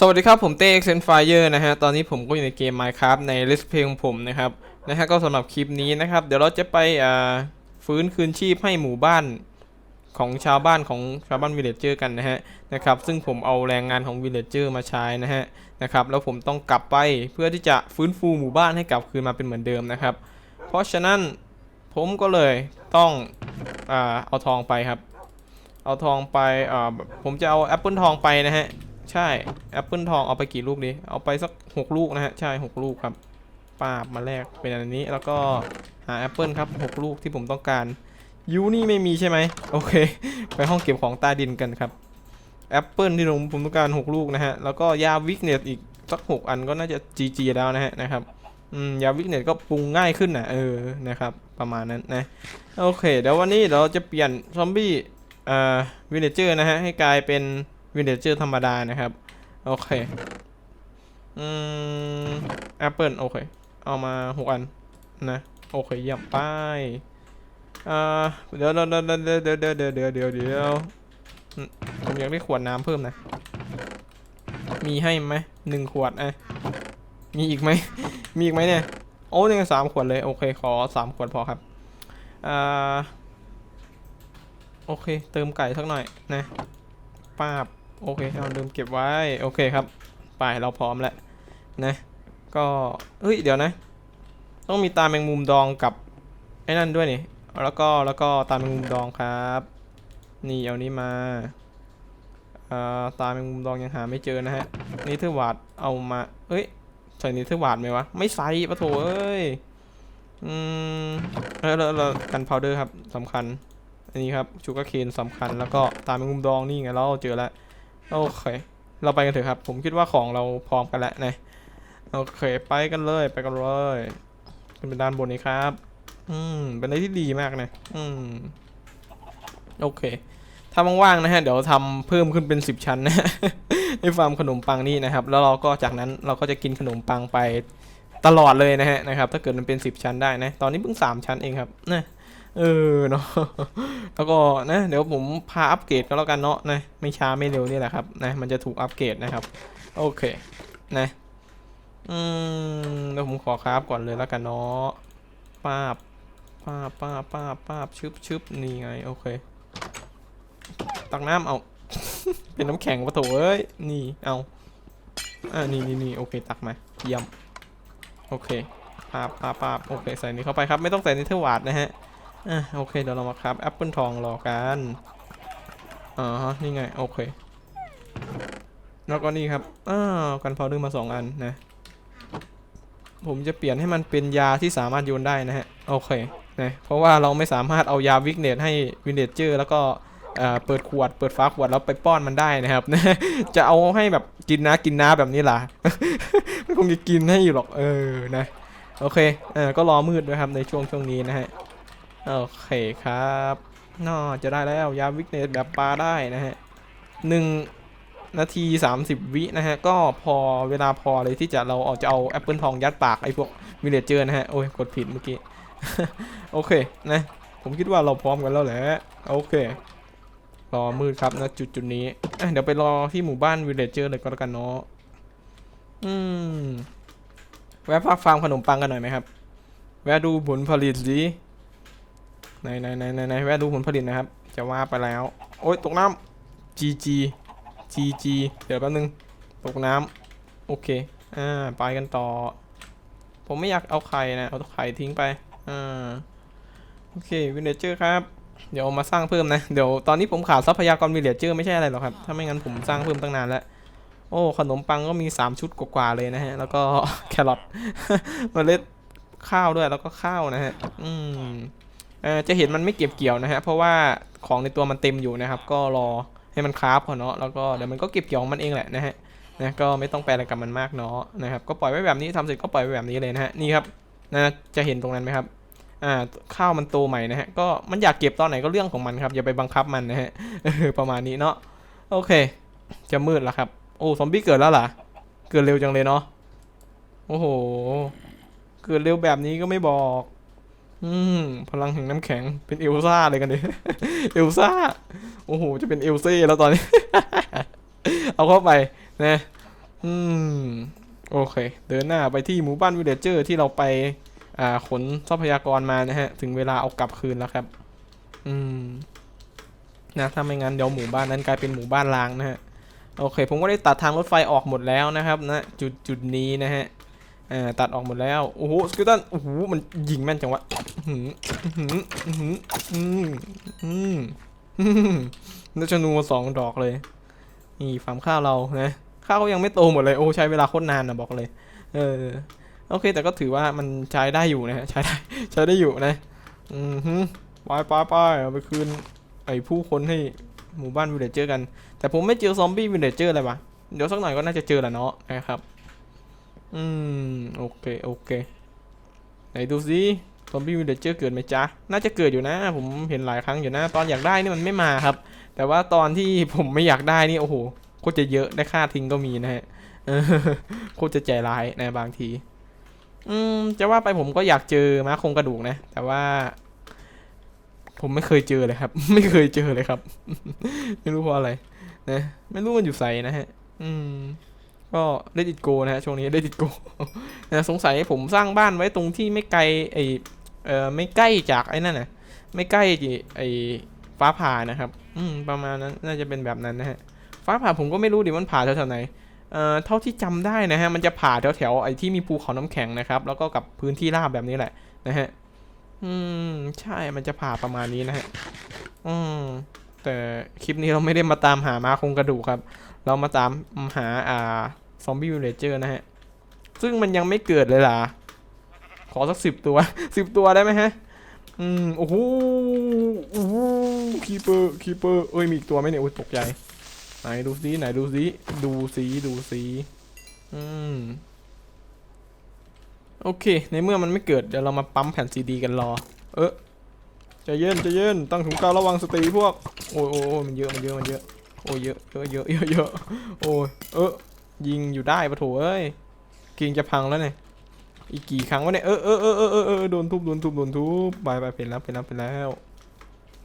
สวัสดีครับ ผมเต้ Exen Fire นะฮะ ตอนนี้ผมก็อยู่ในเกม Minecraft ใน Let's Play ของผมนะครับ นะฮะ ก็สำหรับคลิปนี้นะครับ เดี๋ยวเราจะไปฟื้นคืนชีพให้หมู่บ้านของชาวบ้านของชาวบ้านวิลเลจเจอร์กันนะฮะ นะครับ ซึ่งผมเอาแรงงานของวิลเลจเจอร์มาใช้นะฮะ นะครับ แล้วผมต้องกลับไปเพื่อที่จะฟื้นฟูหมู่บ้านให้กลับคืนมาเป็นเหมือนเดิมนะครับ เพราะฉะนั้นผมก็เลยต้องอเอาทองไปครับ เอาทองไปผมจะเอาแอปเปิลทองไปนะฮะ ใช่แอปเปิลทองเอาไปกี่ลูกดี เอาไปสักหกลูกนะฮะ ใช่หกลูกครับปาบมาแลกเป็นอันนี้แล้วก็หาแอปเปิลครับหกลูกที่ผมต้องการยูนี่ไม่มีใช่ไหมโอเค ไปห้องเก็บของใต้ดินกันครับแอปเปิลที่ผมผมต้องการหกลูกนะฮะ แล้วก็ยาวิกเนตอีกสักหกอันก็น่าจะ GG แล้วนะฮะนะครับยาวิกเนตก็ปรุงง่ายขึ้นนะเออนะครับประมาณนั้นนะโอเคเดี๋ยววันนี้เราจะเปลี่ยนซอมบี้อ่าวิลเลเจอร์นะฮะให้กลายเป็น วิลเลเจอร์ธรรมดานะครับ โอเค อืมแอปเปิลโอเค เอามาหกอันนะ โอเคเยี่ยมไปอ่าเดี๋ยวเดี๋ยวเดี๋ยวเดี๋ยวเดี๋ยวเดี๋ยวเดี๋ยวเดี๋ยวเดี๋ยวผมอยากได้ขวดน้ำเพิ่มนะ มีให้ไหมหนึ่งขวดไอะมีอีกไหม มีอีกไหมเนี่ย โอ้ยังสามขวดเลย โอเค ขอสามขวดพอครับ อ่า โอเค เติมไก่สักหน่อยนะป้าบ โอเคเอาลืมเก็บไว้ โอเคครับ ไปเราพร้อมแล้วนะ ก็เฮ้ยเดี๋ยวนะ ต้องมีตาแมงมุมดองกับไอ้นั่นด้วยนี่ แล้วก็แล้วก็ตาแมงมุมดองครับ นี่เอานี้มาอ่าตาแมงมุมดองยังหาไม่เจอนะฮะนิเทอวาดเอามาเอ้ยใส่นิเทอวาดไหมวะ ไม่ใส่ปะโถเอ้ย อืมเออแล้วแล้วกันพาวเดอร์ครับสำคัญ อันนี้ครับชูการ์เคนสำคัญแล้วก็ตาแมงมุมดองนี่ไงเราเจอแล้ว โอเค เราไปกันเถอะครับ ผมคิดว่าของเราพร้อมกันแล้วนะโอเค ไปกันเลย ไปกันเลยขึ้นไปด้านบนนี้ครับ อืม เป็นอะไรที่ดีมากนะ อืม โอเค ถ้าว่างๆนะฮะ เดี๋ยวทำเพิ่มขึ้นเป็น10ชั้นนะให้ฟาร์มขนมปังนี่นะครับ แล้วเราก็จากนั้นเราก็จะกินขนมปังไปตลอดเลยนะฮะนะครับ ถ้าเกิดมันเป็น10ชั้นได้นะ ตอนนี้เพิ่ง3ชั้นเองครับนะ เออเนาะแล้วก็นะเดี๋ยวผมพาอัปเกรดก็แล้วกันเนาะนะไม่ช้าไม่เร็วนี่แหละครับนะมันจะถูกอัปเกรดนะครับ โอเคนะอืมเดี๋ยวผมขอคราฟก่อนเลยแล้วกันเนาะป้าบป้าบป้าบป้าบป้าบชึบชึบนี่ไงโอเคตักน้ำเอา เป็นน้ำแข็งปะโถเอ้ยนี่เอาอ่านี่นี่นี่โอเคตักมาเยี่ยมโอเคปาบปาบปาบโอเคใส่นี้เข้าไปครับ ไม่ต้องใส่นิเทอร์วาดนะฮะ อะโอเคเดี๋ยวเรามาครับแอปเปิลทองรอกันอ๋อฮะนี่ไงโอเค แล้วก็นี่ครับอ้าวกันพาวเดอร์มาสองอันนะ ผมจะเปลี่ยนให้มันเป็นยาที่สามารถโยนได้นะฮะโอเคนะเพราะว่าเราไม่สามารถเอายาวิกเนตให้วินเดจเจอร์แล้วก็เอ่อเปิดขวด เปิดฟ้าขวดแล้วไปป้อนมันได้นะครับ จะเอาให้แบบกินนะกินน้าแบบนี้ล่ะไม่คงจะกินให้อยู่หรอกเออนะ โอเคเออก็รอมืดด้วยครับในช่วงช่วงนี้นะฮะ โอเคครับน่าจะได้แล้วยาวิกเนสแบบปลาได้นะฮะหนึ่งนาที 30 วินะฮะ ก็พอเวลาพอเลยที่จะเราเอาจะเอาแอปเปิลทองยัดปากไอ้พวกวิลเลจเจอร์นะฮะ โอ้ย กดผิดเมื่อกี้ โอเคนะ ผมคิดว่าเราพร้อมกันแล้วแหละโอเค รอมืดครับนะจุดจุดนี้ เดี๋ยวไปรอที่หมู่บ้านวิลเลจเจอร์เลยก็แล้วกันเนาะอืม แวะพักฟาร์มขนมปังกันหน่อยไหมครับ แวะดูผลผลิตสิ ไหนไหนไหนไหนไหนแวะดูผลผลิตนะครับ จะว่าไปแล้ว โอ๊ยตกน้ำ GG GG เดี๋ยวแป๊บนึง ตกน้ำโอเค อ่า ไปกันต่อ ผมไม่อยากเอาไข่นะ เอาไข่ทิ้งไป อ่า โอเควิลเลจเจอร์ครับ เดี๋ยวมาสร้างเพิ่มนะ เดี๋ยวตอนนี้ผมขาดทรัพยากรวิลเลจเจอร์ไม่ใช่อะไรหรอกครับ ถ้าไม่งั้นผมสร้างเพิ่มตั้งนานแล้วโอ้ ขนมปังก็มี 3 ชุดกว่าๆเลยนะฮะ แล้วก็แครอทเมล็ดข้าวด้วยแล้วก็ข้าวนะฮะ อืม จะเห็นมันไม่เก็บเกี่ยวนะฮะเพราะว่าของในตัวมันเต็มอยู่นะครับ ก็รอให้มันคราฟก่อนเนาะแล้วก็เดี๋ยวมันก็เก็บเกี่ยวของมันเองแหละนะฮะนะก็ไม่ต้องแปลอะไรกับมันมากเนาะนะครับก็ปล่อยไว้แบบนี้ทำเสร็จก็ปล่อยไว้แบบนี้เลยนะฮะนี่ครับนะจะเห็นตรงนั้นไหมครับอ่าข้าวมันโตใหม่นะฮะก็มันอยากเก็บตอนไหนก็เรื่องของมันครับอย่าไปบังคับมันนะฮะประมาณนี้เนาะโอเค จะมืดแล้วครับ โอ้ซอมบี้เกิดแล้วเหรอเกิดเร็วจังเลยเนาะโอ้โหเกิดเร็วแบบนี้ก็ไม่บอก อืมพลังแห่งน้ำแข็งเป็นเอลซ่าเลยกันดิเอลซ่าโอ้โหจะเป็นเอลเซ่แล้วตอนนี้ เอาเข้าไปนะอืมโอเค เดินหน้าไปที่หมู่บ้านวิลเลเจอร์ที่เราไปอ่าขนทรัพยากรมานะฮะ ถึงเวลาเอากลับคืนแล้วครับ อืมนะถ้าไม่งั้นเดี๋ยวหมู่บ้านนั้นกลายเป็นหมู่บ้านร้างนะฮะโอเค ผมก็ได้ตัดทางรถไฟออกหมดแล้วนะครับนะจุดจุดนี้นะฮะ อ่าตัดออกหมดแล้ว โอ้โหสกิลตันโอ้โหมันยิงแม่นจังวะอื้อหืออื้อหืออื้อหืมอืมอืมแล้วชนูมาสองดอกเลย นี่ฟาร์มข้าวเรานะข้าวก็ยังไม่โตหมดเลย โอ้ใช้เวลาโคตรนานนะบอกเลย เออ โอเค แต่ก็ถือว่ามันใช้ได้อยู่นะฮะใช้ได้ใช้ได้อยู่นะ อือฮึไปไปไปเอาไปคืนไอ้ผู้คนให้หมู่บ้านวิลเลจเจอร์กัน แต่ผมไม่เจอซอมบี้วิลเลจเจอร์เลยวะเดี๋ยวสักหน่อยก็น่าจะเจอแหละเนาะนะครับ อืม โอเค โอเค ไหนดูสิซอมบี้วิลเลจเจอร์เกิดไหมจ๊ะ น่าจะเกิดอยู่นะ ผมเห็นหลายครั้งอยู่นะ ตอนอยากได้นี่มันไม่มาครับ แต่ว่าตอนที่ผมไม่อยากได้นี่โอ้โหโคตรจะเยอะได้ค่าทิ้งก็มีนะฮะโคตรจะใจร้ายในบางที อืม จะว่าไปผมก็อยากเจอม้าคงกระดูกนะ แต่ว่า ผมไม่เคยเจอเลยครับ ไม่เคยเจอเลยครับ ไม่รู้เพราะอะไร นะ ไม่รู้มันอยู่ใส่นะฮะ อืม ก็ได้ติดโกนะฮะช่วงนี้ได้ติดโกนะสงสัยผมสร้างบ้านไว้ตรงที่ไม่ไกลไอเออไม่ใกล้จากไอ้นั่นนะไม่ใกล้ไอฟ้าผ่านะครับ อืมประมาณนั้นน่าจะเป็นแบบนั้นนะฮะฟ้าผ่าผมก็ไม่รู้ดิมันผ่าแถวๆไหนเอ่อเท่าที่จำได้นะฮะมันจะผ่าแถวๆไอ้ที่มีภูเขาน้ำแข็งนะครับ แล้วก็กับพื้นที่ราบแบบนี้แหละนะฮะอืมใช่มันจะผ่าประมาณนี้นะฮะอืมแต่คลิปนี้เราไม่ได้มาตามหามาคงกระดูกครับ เรามาตามหาอ่า ซอมบี้วิลเลเจอร์นะฮะ ซึ่งมันยังไม่เกิดเลยล่ะ ขอสักสิบตัวสิบตัวได้ไหมฮะ อืม โอ้โหโอ้โหคีเปอร์คีเปอร์เอ้ย มีอีกตัวไหมเนี่ย โอ้ยตกใจ ไหนดูซิไหนดูซิดูซิดูซิอืม โอเค ในเมื่อมันไม่เกิด เดี๋ยวเรามาปั๊มแผ่นซีดีกันรอ เออใจเย็นใจเย็นตั้งถุงกาวระวังสตรีพวกโอ้ยโอ้ยโอ้ยมันเยอะมันเยอะมันเยอะ โอ้ยเยอะเยอะเยอะเยอะเยอะโอ้ยเออ ยิงอยู่ได้ปะโถเอ้ยกิงจะพังแล้วเนี่ยอีกกี่ครั้งวะเนี่ยเออเออเออเออเออโดนทุบโดนทุบโดนทุบไปไปเป็นแล้วเป็นแล้วเป็นแล้ว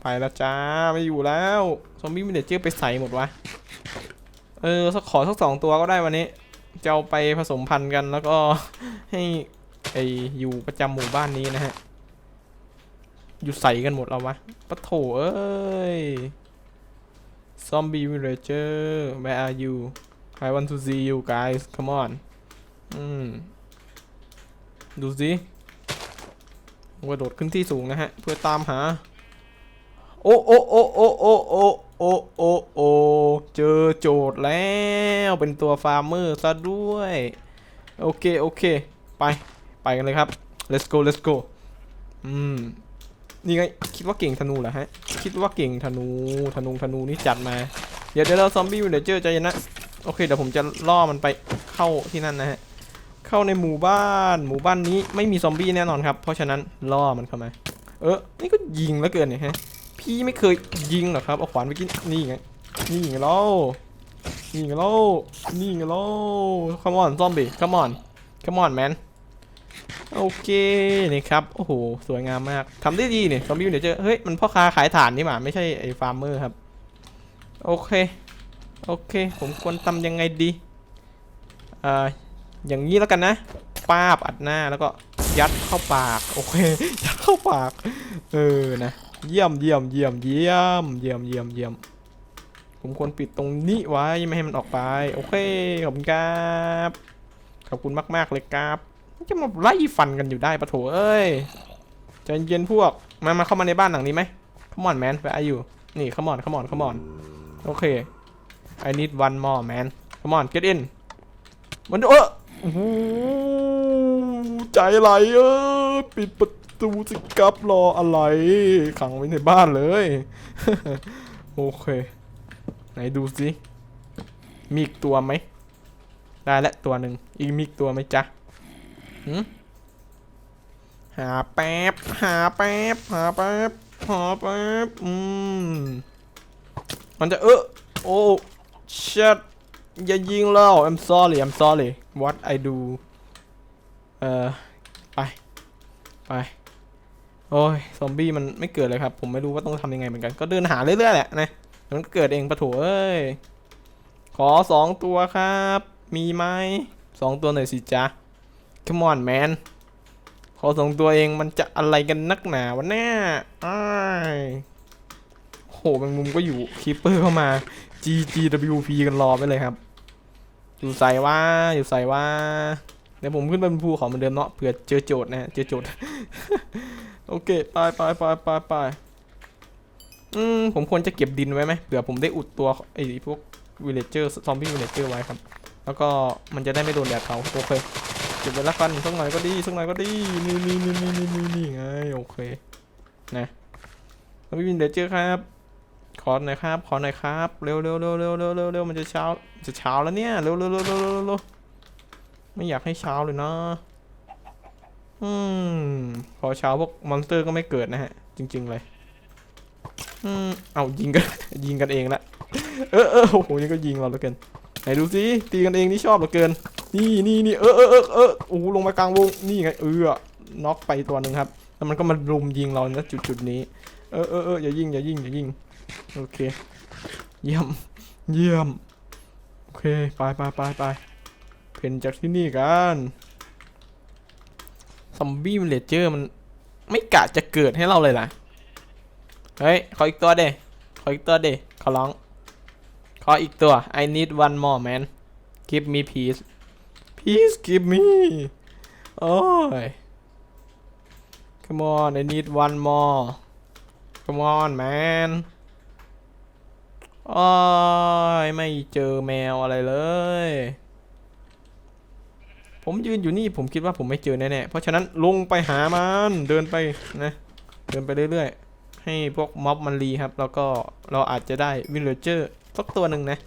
ไปแล้วจ้าไม่อยู่แล้วซอมบี้มิเนเจอร์ไปใส่หมดวะเออสักขอสักสองตัวก็ได้วันนี้จะเอาไปผสมพันธุ์กันแล้วก็ให้ไออยู่ประจำหมู่บ้านนี้นะฮะอยู่ใส่กันหมดแล้ววะปะโถเอ้ยซอมบี้วิลเลเจอร์ where are you I want to see you guys come on อืมดูสิกระโดดขึ้นที่สูงนะฮะ เพื่อตามหา โอ้โอ้โอ้โอ้โอ้โอ้โอ้โอ้โอเจอโจทย์แล้วเป็นตัวฟาร์มเมอร์ซะด้วย โอเค โอเค ไป ไปกันเลยครับ let's go let's go อืม นี่ไง คิดว่าเก่งธนูเหรอฮะ คิดว่าเก่งธนู ธนูธนูนี่จัดมา เดี๋ยวเดี๋ยวเราซอมบี้เดี๋ยวเจอใจเย็นนะ โอเคเดี๋ยวผมจะล่อมันไปเข้าที่นั่นนะฮะเข้าในหมู่บ้านหมู่บ้านนี้ไม่มีซอมบี้แน่นอนครับ เพราะฉะนั้นล่อมันเข้ามา เออนี่ก็ยิงแล้วเกินเนี่ยฮะพี่ไม่เคยยิงหรอครับเอาขวานไปกินนี่ไงนี่ไงเล่านี่ไงเล่านี่ไงเล่า come on zombie come on come on man โอเคนี่ครับโอ้โหสวยงามมากทำได้ดีเนี่ยซอมบี้เดี๋ยวเจอเฮ้ยมันพ่อค้าขายถ่านนี่หว่าไม่ใช่ไอ้ฟาร์มเมอร์ครับโอเค โอเค ผมควรทำยังไงดีอ่าอย่างนี้แล้วกันนะป้าบอัดหน้าแล้วก็ยัดเข้าปาก โอเค ยัดเข้าปาก เออนะ เยี่ยมเยี่ยมเยี่ยมเยี่ยมเยี่ยมเยี่ยมเยี่ยมผมควรปิดตรงนี้ไว้ไม่ให้มันออกไป โอเค ขอบคุณครับ ขอบคุณมาก ๆ เลยครับ จะมาไล่ฟันกันอยู่ได้ปะโถเอ้ยใจเย็นพวก มา มาเข้ามาในบ้านหลังนี้ไหมขมอนแมนไปอายุนี่ขมอนขมอนขมอน โอเค I need one more man come on get in มันเออโอ้โหใจไหลเออปิดประตูสิครับรออะไร ขังไว้ในบ้านเลย โอเค ไหนดูสิมีอีกตัวไหม ได้แล้วตัวหนึ่งอีกมีอีกตัวไหมจ๊ะหืมหาแป๊บ หาแป๊บ หาแป๊บ หาแป๊บ อืม มันจะเออโอ้ ชัดอย่ายิงแล้ว I'm sorry I'm sorry what I do เอ่อ ไป ไป โอ้ย ซอมบี้มันไม่เกิดเลยครับ ผมไม่รู้ว่าต้องทำยังไงเหมือนกัน ก็เดินหาเรื่อยๆแหละนะมันเกิดเองปะโถเอ้ย ขอสองตัวครับ มีไหมสองตัวหน่อยสิจ๊ะ come on man ขอสองตัวเองมันจะอะไรกันนักหนาวะเนี่ยอ้ายโหแมงมุมก็อยู่คีเปอร์เข้ามา GGWP กันรอไปเลยครับ อยู่ใส่ว่าอยู่ใส่ว่า เดี๋ยวผมขึ้นไปบนภูเขาเหมือนเดิมเนาะเผื่อเจอโจทย์นะเจอโจทย์ โอเค ไปไปไปไปไปอืมผมควรจะเก็บดินไว้ไหมเผื่อผมได้อุดตัวไอ้พวกวิลเลเจอร์ซอมบี้วิลเลเจอร์ไว้ครับ แล้วก็มันจะได้ไม่โดนแดดเผาโอเคเก็บไว้ละกันสักหน่อยก็ดีสักหน่อยก็ดีนี่นี่นี่นี่นี่นี่ไงโอเคนะซอมบี้วิลเลเจอร์ครับ ขอหน่อยครับ ขอหน่อยครับ เร็วเร็วเร็วเร็วเร็วเร็วเร็วมันจะเช้า จะเช้าแล้วเนี่ย เร็วเร็วเร็วเร็วเร็วไม่อยากให้เช้าเลยนะอืม พอเช้าพวกมอนสเตอร์ก็ไม่เกิดนะฮะ จริง ๆ เลย อืม เอายิงกัน ยิงกันเองละเออเออโอ้โหนี่ก็ยิงเราเหลือเกิน ไหนดูสิ ตีกันเองนี่ชอบเหลือเกิน นี่นี่นี่เออเออเออเออโอ้ลงมากลางวง นี่ไง เออ น็อกไปตัวหนึ่งครับ แล้วมันก็มารุมยิงเราณจุดจุดนี้ เออเออเอออย่ายิงอย่ายิงอย่ายิง โอเค เยี่ยม เยี่ยม โอเค ไปไปไปไปเพ่นจากที่นี่กันซอมบี้เลเจอร์มันไม่กะจะเกิดให้เราเลยล่ะ เฮ้ย ขออีกตัวเดขออีกตัวเดขอร้อง ขออีกตัว I need one more man give me peace please give me โอ้ย come on I need one more come on man อ้ยไม่เจอแมวอะไรเลย ผมยืนอยู่นี่ผมคิดว่าผมไม่เจอแน่ๆ เพราะฉะนั้นลงไปหามันเดินไปนะ เดินไปเรื่อยๆ ให้พวกม็อบมันรีครับ แล้วก็เราอาจจะได้วิลเลเจอร์สักตัวหนึ่งนะ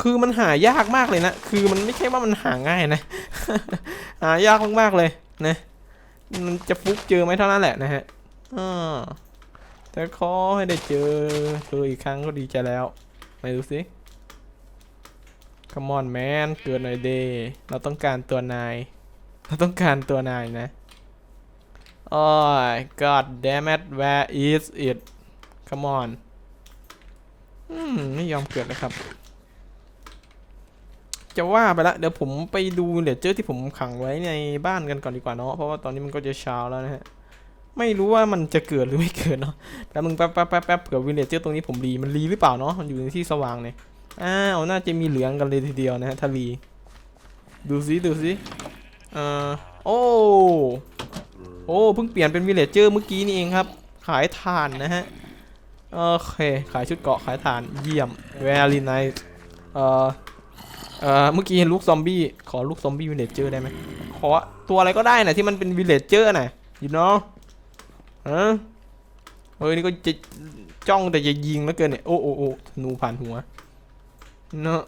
คือมันหายากมากเลยนะ คือมันไม่ใช่ว่ามันหาง่ายนะ หายากมากๆเลยนะ มันจะฟุกเจอไหมเท่านั้นแหละนะฮะอ่าแต่ขอให้ได้เจอเจออีกครั้งก็ดีใจแล้ว ไหนดูสิ Come on man เกิดหน่อยเดเราต้องการตัวนาย เราต้องการตัวนายนะโอ้ย god damn it where is it Come on อืมไม่ยอมเกิดนะครับ จะว่าไปละเดี๋ยวผมไปดูเดี๋ยวเจอที่ผมขังไว้ในบ้านกันก่อนดีกว่าเนาะเพราะว่าตอนนี้มันก็จะเช้าแล้วนะฮะ ไม่รู้ว่ามันจะเกิดหรือไม่เกิดเนาะแป๊บมึงแป๊บแป๊บแป๊บแป๊บเผื่อวินเลจเจอร์ตรงนี้ผมรีมันรีหรือเปล่าเนาะมันอยู่ในที่สว่างเนี่ยอ้าวน่าจะมีเหลืองกันเลยทีเดียวนะฮะถ้ารีดูสิดูสิเอ่อโอ้โอ้เพิ่งเปลี่ยนเป็นวินเลจเจอร์เมื่อกี้นี่เองครับ ขายถ่านนะฮะโอเค ขายชุดเกาะขายถ่านเยี่ยม very nice เอ่อเอ่อเมื่อกี้เห็นลูกซอมบี้ขอลูกซอมบี้วินเลจเจอร์ได้ไหมขอตัวอะไรก็ได้นะที่มันเป็นวินเลจเจอร์น่ะ you know ฮะเฮ้ยนี่ก็จะจ้องแต่จะยิงแล้วเกินเนี่ยโอ้โอ้โอ้ธนูผ่านหัวเนาะ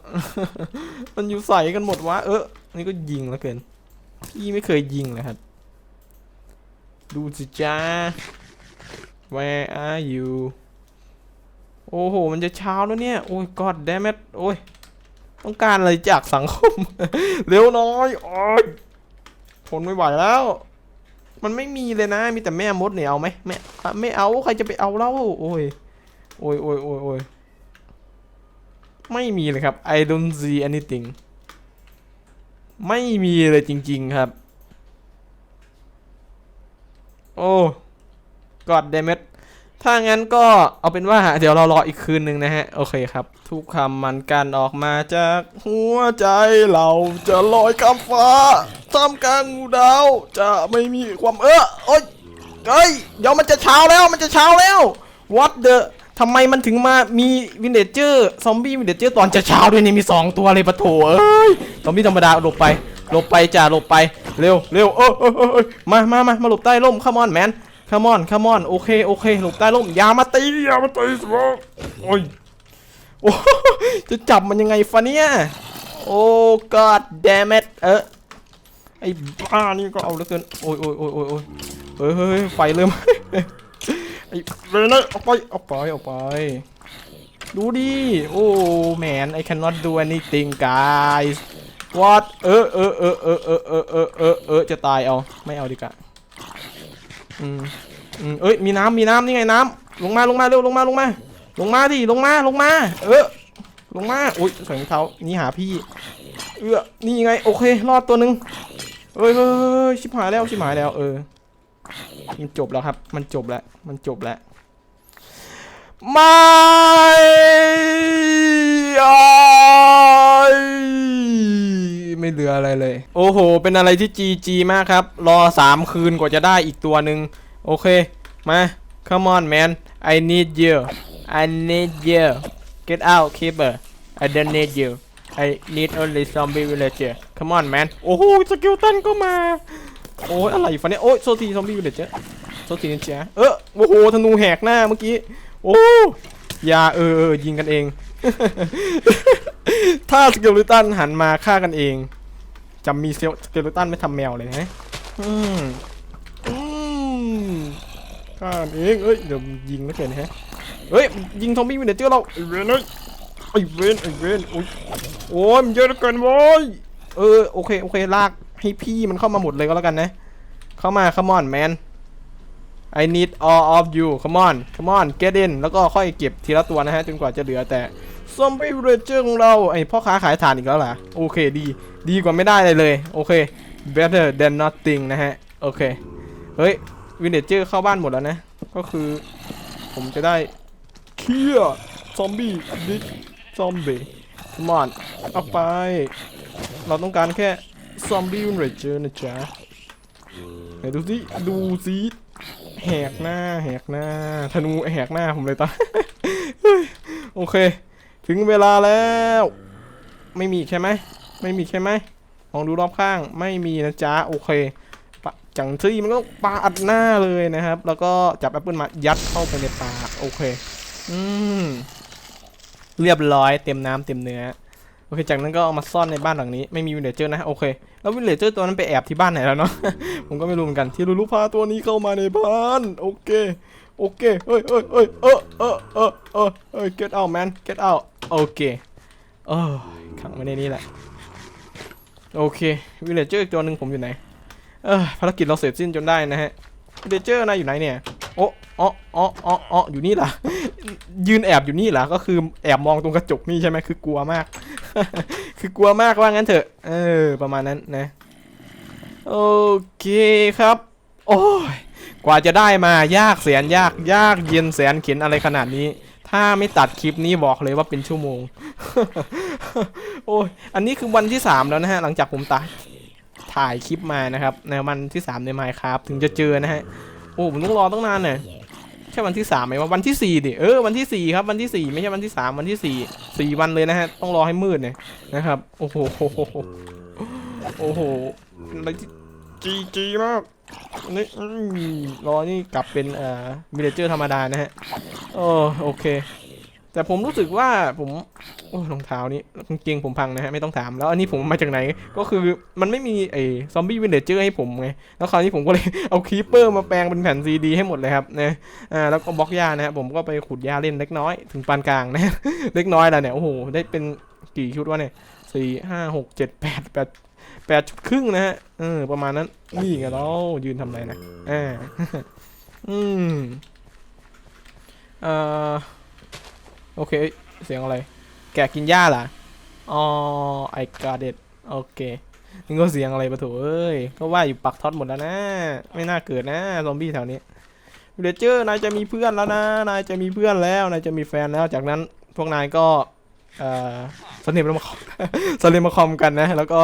มันอยู่ใส่กันหมดวะเออนี่ก็ยิงแล้วเกิน พี่ไม่เคยยิงเลยครับ ดูสิจ้า where are you โอ้โห มันจะเช้าแล้วเนี่ย โอ้ย god damn it โอ้ย ต้องการอะไรจากสังคม เร็วน้อย โอ้ยทนไม่ไหวแล้ว มันไม่มีเลยนะ มีแต่แม่มดเนี่ยเอาไหมแม่ไม่เอาใครจะไปเอาเล่าโอ้ยโอ้ยโอ้ยโอ้ยโอ้ยไม่มีเลยครับ I don't see anything ไม่มีเลยจริง ๆครับ โอ้ god damn it ถ้างั้นก็เอาเป็นว่าเดี๋ยวเรารออีกคืนหนึ่งนะฮะ โอเคครับ ทุกคำมันกันออกมาจากหัวใจเราจะลอยข้ามฟ้าท่ามกลางหมู่ดาว จะไม่มีความเออโอ้ยเอ้ยเดี๋ยวมันจะเช้าแล้วมันจะเช้าแล้ว what the ทำไมมันถึงมามีวินเดเจอร์ซอมบี้วินเดเจอร์ตอนจะเช้าด้วยนี่มี 2 ตัวเลยปะโถเอ้ยซอมบี้ธรรมดาหลบไปหลบไปจ้าหลบไปเร็วเร็วเออเออเออมามามามาหลบใต้ร่มข้ามอนแมน come on man come on โอเคโอเคหลบใต้ร่มอย่ามาตีอย่ามาตีสิวะโอ้ยโอ้จะจับมันยังไงฟะเนี่ยโอ้ god damn it เออไอ้บ้านี่ก็เอาเหลือเกินโอ้ยโอ้ยโอ้ยโอ้ยโอ้ยเฮ้ยเฮ้ยไฟเริ่มไอ้เลยนะเอาไปเอาไปเอาไปดูดิโอ้แมน I cannot do anything guys what เออเออเออเออเออเออเออเออเออจะตายเอาไม่เอาดีกว่า อืมอืมเอ้ยมีน้ำมีน้ำนี่ไงน้ำลงมาลงมาเร็วลงมาลงมา ลงมาดิลงมาลงมา เออลงมาอุ้ยใส่รองเท้านี่หาพี่ เออนี่ไงโอเครอดตัวหนึ่งเอ้ยเฮ้ยชิบหายแล้วชิบหายแล้ว เออมันจบแล้วครับ มันจบแล้วมันจบแล้ว ไม่ไม่เหลืออะไรเลย โอ้โห เป็นอะไรที่จีจีมากครับ รอสามคืนกว่าจะได้อีกตัวหนึ่งโอเค มา come on man I need you I need you get out keeper I don't need you I need only zombie villager come on man โอ้โห สกิลตันก็มา โอ้ยอะไรฟันเนี่ย โอ้ยโซทีซอมบี้วิลเลจเจอโซทีนินจาเออโอ้โห ธนูแหกหน้าเมื่อกี้ โอ้อยาเออเออยิงกันเอง ถ้าสเกลิตันหันมาฆ่ากันเองจะมีเซลสเกลิตันไม่ทำแมวเลยนะอืมอืมฆ่ากันเองเอ้ยเดี๋ยวยิงแล้วเกินฮะเฮ้ยยิงทอมบี้วินเดเจอร์เราไอ้เวนเอ้ยไอ้เวนไอ้เวนโอ้ยโอ้ยมันเยอะเหลือเกินโว้ยเออโอเคโอเคลากให้พี่มันเข้ามาหมดเลยก็แล้วกันนะ เข้ามา come on man I need all of you come on come on get in แล้วก็ค่อยเก็บทีละตัวนะฮะ จนกว่าจะเหลือแต่ zombie villager ของเรา ไอพ่อค้าขายถ่านอีกแล้วล่ะโอเคดี ดีกว่าไม่ได้เลยเลย โอเค better than nothing นะฮะ โอเค เฮ้ย villager เข้าบ้านหมดแล้วนะ ก็คือ ผมจะได้เคียร์ zombie big zombie come on เอาไป เราต้องการแค่ zombie villager นะจ๊ะไหนดูสิดูสิ แหกหน้า แหกหน้า ธนูแหกหน้าผมเลยตอนโอเค ถึงเวลาแล้ว ไม่มีใช่ไหม ไม่มีใช่ไหมลองดูรอบข้าง ไม่มีนะจ๊ะ โอเคปะจังที่มันก็ปาอัดหน้าเลยนะครับ แล้วก็จับแอปเปิลมายัดเข้าไปในปาก โอเค อืม เรียบร้อย เต็มน้ำเต็มเนื้อ เคจากนั้นก็เอามาซ่อนในบ้านหลังนี้ไม่มีวินเลเจอร์นะโอเคแล้ววินเลเจอร์ตัวนั้นไปแอบที่บ้านไหนแล้วเนาะ ผมก็ไม่รู้เหมือนกันที่รู้รู้พาตัวนี้เข้ามาในบ้านโอเคโอเคเฮ้ยเฮ้ยเฮ้ยเออเออเออเออเฮ้ย get out man get out โอเคเออขังไว้ในนี้แหละโอเควิลเลเจอร์อีกตัวหนึ่งผมอยู่ไหนเออภารกิจเราเสร็จสิ้นจนได้นะฮะวิลเลเจอร์นายอยู่ไหนเนี่ยโอ้อ๋ออ๋ออ๋ออ๋ออยู่นี่ล่ะยืนแอบอยู่นี่ล่ะก็คือแอบมองตรงกระจกนี่ใช่ไหมคือกลัวมาก คือกลัวมากว่างั้นเถอะ เออ ประมาณนั้นนะ โอเคครับ โอ้ย กว่าจะได้มายากแสนยากยากเย็นแสนเข็นอะไรขนาดนี้ ถ้าไม่ตัดคลิปนี้บอกเลยว่าเป็นชั่วโมง โอ้ย อันนี้คือวันที่ 3 แล้วนะฮะ หลังจากผมตัดถ่ายคลิปมานะครับในวันที่3ในไมค์ครับ ถึงจะเจอนะฮะ โอ้ผมต้องรอตั้งนานเนี่ย ใช่วันที่3ไหมว่าวันที่สี่ดิเออวันที่สี่ครับวันที่สี่ไม่ใช่วันที่สามวันที่สี่สี่วันเลยนะฮะต้องรอให้มืดเนี่ยนะครับโอ้โหโอ้โหอะไรจีจีมากนี่รอนี่กลับเป็นเอ่อมิเลเจอร์ธรรมดานะฮะโอ้โอเค แต่ผมรู้สึกว่าผมโอ้รองเท้านี้กางเกงผมพังนะฮะไม่ต้องถามแล้วอันนี้ผมมาจากไหนก็คือมันไม่มีไอ้ซอมบี้วินเลเจอร์ให้ผมไงแล้วคราวนี้ผมก็เลยเอาคีเปอร์มาแปลงเป็นแผ่นซีดีให้หมดเลยครับนะอ่าแล้วก็บล็อกหญ้านะฮะผมก็ไปขุดหญ้าเล่นเล็กน้อยถึงปานกลางนะเล็กน้อยแล้วเนี่ยโอ้โหได้เป็นกี่ชุดวะเนี่ยสี่ห้าหกเจ็ดแปดแปดแปดชุดครึ่งนะฮะเออประมาณนั้นนี่ไงเรายืนทำอะไรนะอ่าอืมเอ่อ โอเค เสียงอะไร แกกินหญ้าเหรออ๋อไอกาเด็ดโอเคนี่ก็เสียงอะไรปะโถเอ้ย ก็ว่าอยู่ปักท็อตหมดแล้วนะ ไม่น่าเกิดนะซอมบี้แถวนี้เดเจอร์นายจะมีเพื่อนแล้วนะ นายจะมีเพื่อนแล้ว นายจะมีแฟนแล้ว จากนั้นพวกนายก็เอ่อสนิทมาคอมสนิทมาคอมกันนะ แล้วก็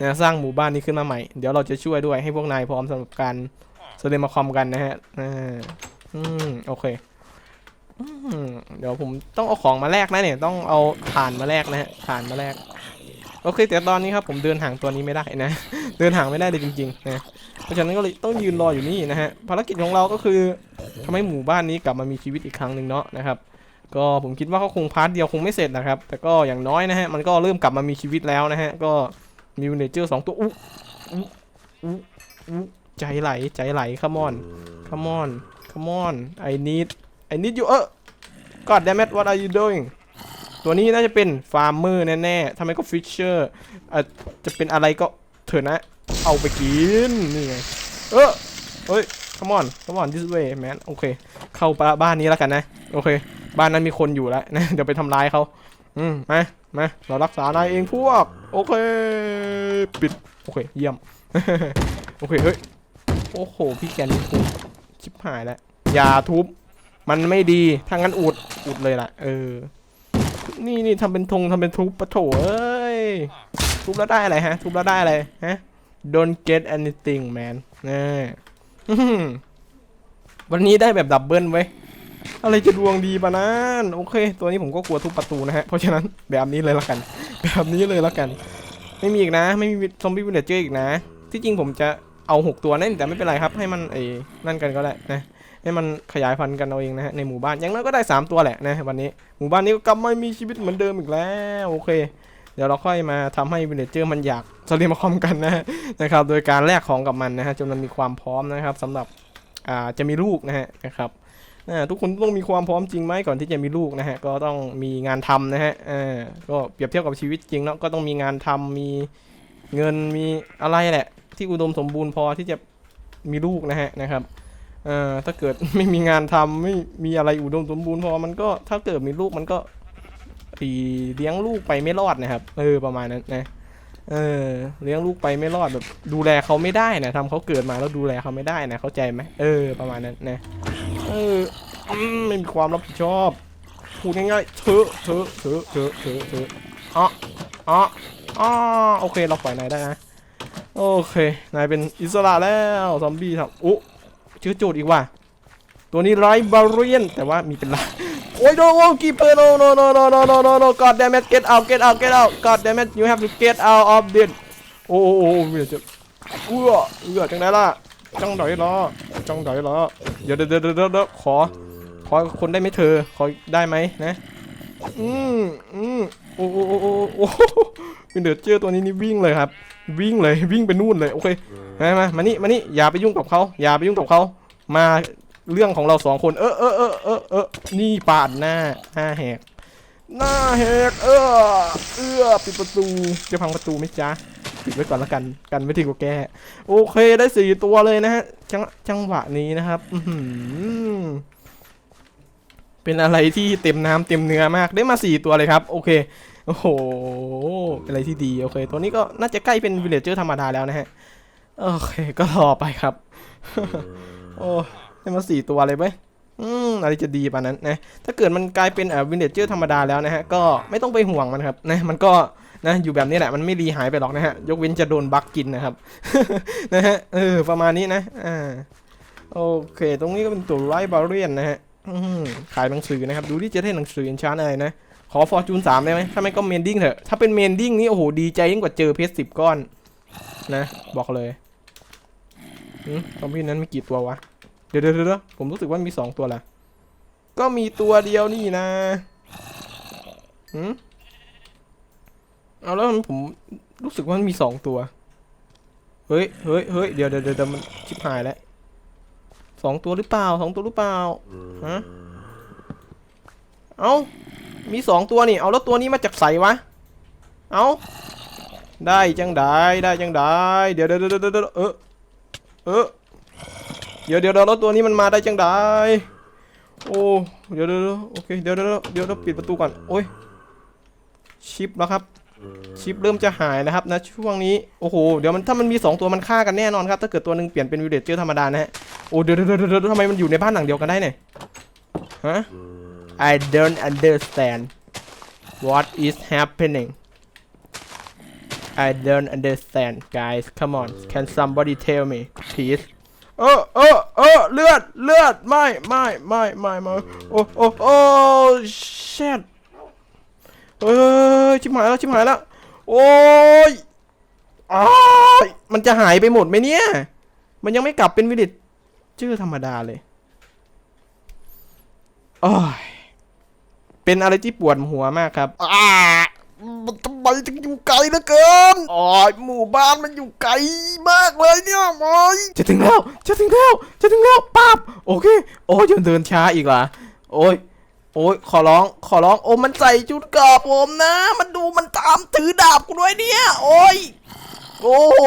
นะสร้างหมู่บ้านนี้ขึ้นมาใหม่ เดี๋ยวเราจะช่วยด้วยให้พวกนายพร้อมสำหรับการแสดงมาคอมกันนะฮะอ่าอืมโอเค เดี๋ยวผมต้องเอาของมาแลกนะเนี่ยต้องเอาถ่านมาแลกนะฮะถ่านมาแลกโอเคแต่ตอนนี้ครับผมเดินห่างตัวนี้ไม่ได้นะ เดินห่างไม่ได้เลยจริงๆนะเพราะฉะนั้นก็เลยต้องยืนรออยู่นี่นะฮะภารกิจของเราก็คือทำให้หมู่บ้านนี้กลับมามีชีวิตอีกครั้งหนึ่งเนาะนะครับ ก็ผมคิดว่าเขาคงพาร์ทเดียวคงไม่เสร็จนะครับ แต่ก็อย่างน้อยนะฮะมันก็เริ่มกลับมามีชีวิตแล้วนะฮะก็มีวินเจอร์สองตัวอุ๊อุ๊อุ๊อุ๊ใจไหลใจไหล come on come on come on I need I need you เออ God damn it what are you doing ตัวนี้น่าจะเป็นฟาร์มเมอร์แน่ๆทำไมก็ฟิชเชอร์อะจะเป็นอะไรก็เถอะนะ เอาไปกิน นี่ไง เออเฮ้ย come on come on this way man โอเค เข้าบ้านนี้แล้วกันนะ โอเค บ้านนั้นมีคนอยู่แล้วนะ เดี๋ยวไปทำร้ายเขาอืมมามาเรารักษานายเองพวก โอเค ปิด โอเค เยี่ยม โอเค เฮ้ย โอ้โห พี่แกนี่ทุบชิบหายแล้ว อย่าทุบ มันไม่ดีถ้างั้นอุดอุดเลยล่ะ เออ นี่นี่ทำเป็นธงทำเป็นทุบปะโถเอ้ย ทุบแล้วได้อะไรฮะ ทุบแล้วได้อะไรฮะ don't get anything man นี่วันนี้ได้แบบดับเบิลไว้อะไรจะดวงดีปะนั้นโอเค ตัวนี้ผมก็กลัวทุบประตูนะฮะ เพราะฉะนั้นแบบนี้เลยละกัน แบบนี้เลยละกัน ไม่มีอีกนะ ไม่มีซอมบี้วิลเลจเจอร์อีกนะ ที่จริงผมจะเอาหกตัวนั่นแต่ไม่เป็นไรครับ ให้มันไอ้นั่นกันก็ได้นะ ให้มันขยายพันธุ์กันเอาเองนะฮะในหมู่บ้านอย่างน้อยก็ได้ 3 ตัวแหละนะวันนี้หมู่บ้านนี้ก็กลับมามีชีวิตเหมือนเดิมอีกแล้วโอเค เดี๋ยวเราค่อยมาทำให้วิลเลจเจอร์มันอยากสลีมาคอมกันนะนะครับโดยการแลกของกับมันนะฮะจนมันมีความพร้อมนะครับสำหรับอ่าจะมีลูกนะฮะนะครับทุกคนต้องมีความพร้อมจริงไหมก่อนที่จะมีลูกนะฮะก็ต้องมีงานทำนะฮะอ่าก็เปรียบเทียบกับชีวิตจริงเนาะก็ต้องมีงานทำมีเงินมีอะไรแหละ ที่อุดมสมบูรณ์พอที่จะมีลูกนะฮะนะครับ เออถ้าเกิดไม่มีงานทำไม่มีอะไรอุดมสมบูรณ์พอมันก็ถ้าเกิดมีลูกมันก็ีเลี้ยงลูกไปไม่รอดนะครับเออประมาณนั้นนะเออเลี้ยงลูกไปไม่รอดแบบดูแลเขาไม่ได้นะทำเขาเกิดมาแล้วดูแลเขาไม่ได้นะเข้าใจไหมเออประมาณนั้นนะเออไม่มีความรับผิดชอบพูดง่ายๆเถอะเถอะเถอะเถอะเถอะเถอะอ๋ออ๋ออ๋อโอเคเราปล่อยนายได้นะโอเค นายเป็นอิสระแล้วซอมบี้ครับอุ๊ ชื่อโจทย์อีกว่าตัวนี้ไรบาเรียนแต่ว่ามีเป็นลาโอ้ยโดนกีเปอร์ no no no no no no no no god damn it get out get out get out god damn it you have to get out of this โอ้โอ้โอ้เดี๋ยวจะเอื้อเอื้อจังไดล่ะจังไดล่ะจังไดล่ะเดี๋ยวเดี๋ยวเดี๋ยวเดี๋ยวเดี๋ยวขอขอคนได้ไหมเธอขอได้ไหมนะอืมอืมโอ้โอ้โอ้โอ้โอ้เป็นเดือดเจอตัวนี้นี่วิ่งเลยครับ วิ่งเลยวิ่งไปนู่นเลยโอเคมามามานี่มานี่อย่าไปยุ่งกับเขาอย่าไปยุ่งกับเขามาเรื่องของเราสองคน เออเออเออเออเออนี่ปาดหน้าหน้าแหกหน้าแหกเออเออปิดประตูจะพังประตูไหมจ๊ะปิดไว้ก่อนละกันกันไม่ถึงกับแกโอเคได้สี่ตัวเลยนะฮะจังจังหวะนี้นะครับอืเป็นอะไรที่เต็มน้ำเต็มเนื้อมากได้มาสี่ตัวเลยครับ โอเค โอ้โหเป็นอะไรที่ดี โอเค ตัวนี้ก็น่าจะใกล้เป็นวิลเลจเจอร์ธรรมดาแล้วนะฮะ โอเค ก็รอไปครับ โอ้ได้มาสี่ตัวเลยเว้ยอืมอะไรจะดีปานนั้นนะ ถ้าเกิดมันกลายเป็นเอ่อวินเทจเจอร์ธรรมดาแล้วนะฮะ ก็ไม่ต้องไปห่วงมันครับ นะ มันก็นะอยู่แบบนี้แหละ มันไม่รีหายไปหรอกนะฮะ ยกเว้นจะโดนบั๊กกินนะครับ นะฮะ เออ ประมาณนี้นะ อ่า โอเค ตรงนี้ก็เป็นตัวไรบาเรียนนะฮะขายหนังสือนะครับ ดูที่จะได้หนังสืออินชานอะไรนะ ขอฟอร์จูนสามได้ไหมถ้าไม่ก็เมนดิ้งเถอะ ถ้าเป็นเมนดิ้งนี่โอ้โหดีใจยิ่งกว่าเจอเพชรสิบก้อน นะ บอกเลยอืมซอมบี้นั้นมีกี่ตัววะเดี๋ยวเดี๋ยวเดี๋ยวผมรู้สึกว่ามีสองตัวละก็มีตัวเดียวนี่นะหืมเอาแล้วผมรู้สึกว่ามันมีสองตัว เฮ้ยเฮ้ยเฮ้ยเดี๋ยวเดี๋ยวเดี๋ยวมันชิบหายแล้วสองตัวหรือเปล่าสองตัวหรือเปล่าฮะเอ้า มีสองตัวนี่ เอาแล้วตัวนี้มาจากใสวะ เอาได้จังได้ได้จังได้เดี๋ยวเดี๋ยวเดี๋ยวเดี๋ยวเออเออเดี๋ยวเดี๋ยวเดี๋ยวแล้วตัวนี้มันมาได้จังได้โอ้เดี๋ยวเดี๋ยวโอเคเดี๋ยวเดี๋ยวเดี๋ยวเดี๋ยวปิดประตูก่อนโอ้ยชิปแล้วครับ ชิปเริ่มจะหายนะครับนะช่วงนี้โอ้โหเดี๋ยวมันถ้ามันมี 2 ตัวมันฆ่ากันแน่นอนครับถ้าเกิดตัวหนึ่งเปลี่ยนเป็นวิลเลจเจอร์ธรรมดานะฮะโอ้เดี๋ยวเดี๋ยวเดี๋ยวทำไมมันอยู่ในบ้านหลังเดียวกันได้เนี่ยฮะ I don't understand what is happening I don't understand guys come on can somebody tell me please เออเออเออเลือดเลือดไม่ไม่ไม่ไม่ไม่โอ้โอ้โอ้ shit เอ้ยชิบหายแล้วชิบหายแล้วโอ้ยอ้ายมันจะหายไปหมดไหมเนี่ย มันยังไม่กลับเป็นวิดิตชื่อธรรมดาเลยโอ้ย เป็นอะไรที่ปวดหัวมากครับอ้ามันทำไมถึงอยู่ไกลเหลือเกินอ๋อหมู่บ้านมันอยู่ไกลมากเลยเนี่ยมอยจะถึงแล้ว จะถึงแล้ว จะถึงแล้วปั๊บโอเค โอ้ยยังเดินช้าอีกเหรอโอ้ย โอ้ย ขอร้อง ขอร้อง โอ้มันใส่ชุดเกราะผมนะ มันดูมันตามถือดาบกูด้วยเนี่ย โอ้ย โอ้โห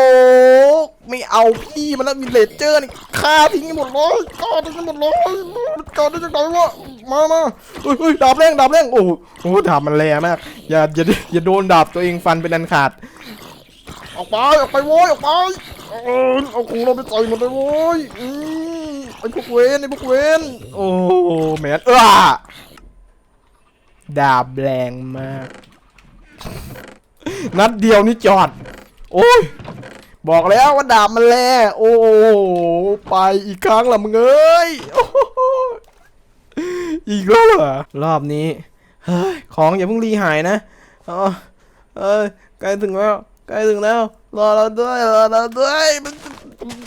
ไม่เอาพี่มันแล้วมีเลเจอร์นี่ฆ่าทิ้งให้หมดเลยฆ่าทิ้งให้หมดเลยมันเกิดได้ยังไงวะ มามาเฮ้ยเฮ้ยดาบแรงดาบแรงโอ้โหดาบมันแรงมากอย่าอย่าอย่าโดนดาบตัวเองฟันเป็นอันขาด ออกไปออกไปโว้ยออกไปเออเอาของเราไปใส่หมดเลยโว้ยอืมไอ้พวกเวนไอ้พวกเวนโอ้แมนเออดาบแรงมาก นัดเดียวนี่จอด โอ้ยบอกแล้วว่าดาบมันแร่โอ้ไปอีกครั้งละมึงเอ้ย อีกแล้วเหรอรอบนี้เฮ้ยของอย่าเพิ่งรีหายนะเออเอ้ยใกล้ถึงแล้วใกล้ถึงแล้วรอเราด้วยรอเราด้วยมัน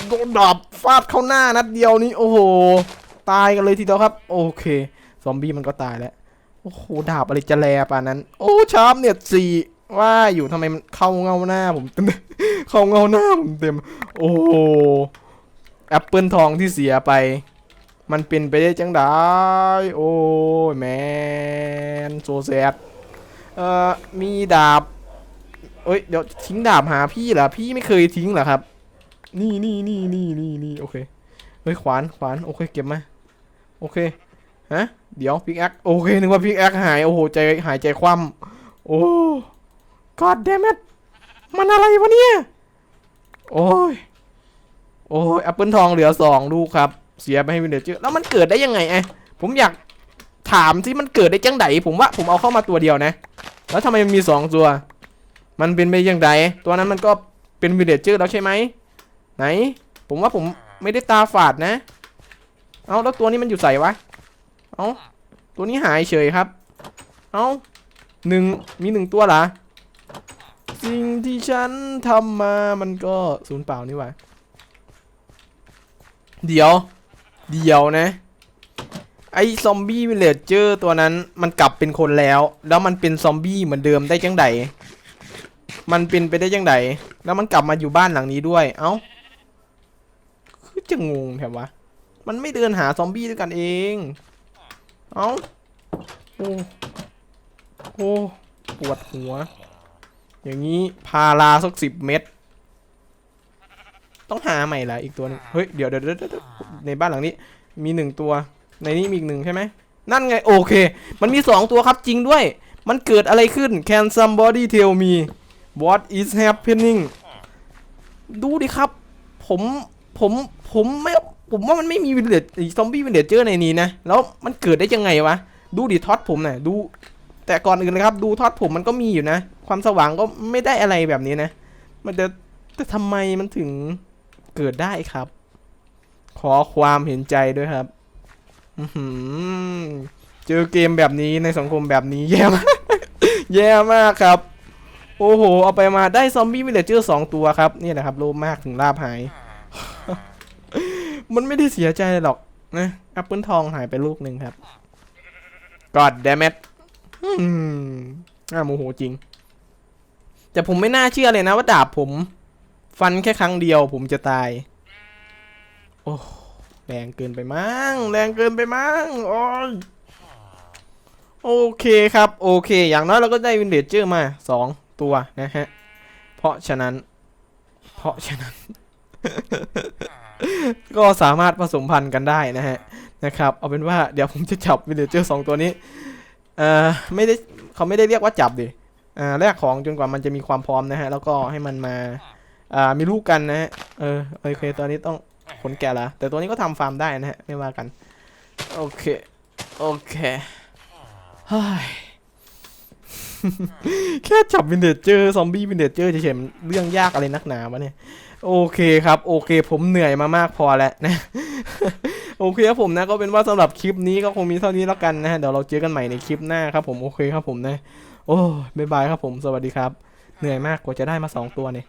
โดนดาบฟาดเข้าหน้านัดเดียวนี้โอ้โหตายกันเลยทีเดียวครับ โอเค ซอมบี้มันก็ตายแล้วโอ้โหดาบอะไรจะแลป่านนั้น โอ้ชาร์ปเนี่ยสี่ว่าอยู่ทำไมมันเข้าเงาหน้าผมเต็มเข้าเงาหน้าผมเต็ม โอ้โหแอปเปิลทองที่เสียไป มันเป็นไปได้จังได้โอ้ยแมนโซแซดเอ่อมีดาบเอ้ยเดี๋ยวทิ้งดาบหาพี่เหรอพี่ไม่เคยทิ้งเหรอครับ นี่นี่นี่นี่นี่นี่โอเคเฮ้ยขวานขวานโอเคเก็บมาโอเคฮะเดี๋ยวพิกแอคโอเคนึกว่าพิกแอคหายโอ้โหใจหายใจคว่ำโอ้ god damn it มันอะไรวะเนี่ย โอ้ยโอ้ยแอปเปิลทองเหลือสองลูกครับ เสียไปให้วินเดอร์เจอร์แล้วมันเกิดได้ยังไงไอผมอยากถามที่มันเกิดได้จังไดผมว่าผมเอาเข้ามาตัวเดียวนะ แล้วทำไมมันมีสองตัว มันเป็นไปยังไงตัวนั้นมันก็เป็นวินเดอร์เจอร์แล้วใช่ไหมไหน ผมว่าผมไม่ได้ตาฝาดนะ เอาแล้วตัวนี้มันอยู่ใส่วะ เอาตัวนี้หายเฉยครับ เอาหนึ่งมีหนึ่งตัวเหรอสิ่งที่ฉันทำมามันก็สูญเปล่านี่หว่าเดี๋ยว เดี๋ยวนะ ไอ้ซอมบี้วิลเลจเจอร์ตัวนั้นมันกลับเป็นคนแล้ว แล้วมันเป็นซอมบี้เหมือนเดิมได้จังไดมันเป็นไปได้จังไดแล้วมันกลับมาอยู่บ้านหลังนี้ด้วย เอ้า คือจะงงแถววะ มันไม่เดินหาซอมบี้ด้วยกันเอง เอ้า โอ้โอ้ปวดหัว อย่างนี้พาราสักสิบเม็ด ต้องหาใหม่ละอีกตัวหนึงเฮ้ยเดี๋ยวเดี๋ยวเดี๋ยวเดี๋ยวในบ้านหลังนี้ มีหนึ่งตัว ในนี้มีอีกหนึ่งใช่ไหมนั่นไงโอเค มันมีสองตัวครับจริงด้วย มันเกิดอะไรขึ้น Can somebody tell me what is happening ดูดิครับ ผมผมผมไม่ผมว่ามันไม่มีวินเลจซอมบี้วินเลจเจอร์ในนี้นะ แล้วมันเกิดได้ยังไงวะ ดูดิท็อตผมหน่อยดู แต่ก่อนอื่นนะครับ ดูท็อตผมมันก็มีอยู่นะ ความสว่างก็ไม่ได้อะไรแบบนี้นะ มันจะแต่ทำไมมันถึง เกิดได้ครับ ขอความเห็นใจด้วยครับเจอเกมแบบนี้ในสังคมแบบนี้แย่มากแย่มากครับ โอ้โห เอาไปมาได้ซอมบี้วิลเลจเจอร์สองตัวครับ นี่นะครับโลภมากถึงลาบหาย มันไม่ได้เสียใจหรอกนะแอปเปิลทองหายไปลูกหนึ่งครับกอด damn it อืมน่าโมโหจริง แต่ผมไม่น่าเชื่อเลยนะว่าดาบผม ฟันแค่ครั้งเดียวผมจะตาย โอ้แรงเกินไปมั้งแรงเกินไปมั้งโอ้ยโอเคครับ โอเค อย่างน้อยเราก็ได้วินเดจเจอร์มาสองตัวนะฮะ เพราะฉะนั้น เพราะฉะนั้น ก็สามารถผสมพันธุ์กันได้นะฮะ นะครับ เอาเป็นว่าเดี๋ยวผมจะจับวินเดจเจอร์สองตัวนี้ เอ่อ ไม่ได้เขาไม่ได้เรียกว่าจับดิ อ่าแลกของจนกว่ามันจะมีความพร้อมนะฮะ แล้วก็ให้มันมา อ่ามีลูกกันนะฮะเออโอเคตอนนี้ต้องขนแกะละแต่ตัวนี้ก็ทำฟาร์มได้นะฮะไม่ว่ากันโอเคโอเคเฮ้ยแค่จับวินเดจเจอร์ซอมบี้วินเดจเจอร์เฉยๆมันเรื่องยากอะไรนักหนาวะเนี่ย โอเคครับ โอเค ผมเหนื่อยมามากพอแล้วนะ โอเคครับผมนะ ก็เป็นว่าสำหรับคลิปนี้ก็คงมีเท่านี้แล้วกันนะฮะ เดี๋ยวเราเจอกันใหม่ในคลิปหน้าครับผม โอเคครับผมนะ โอ้ยบ๊ายบายครับผม สวัสดีครับ เหนื่อยมากกว่าจะได้มาสองตัวเนี่ย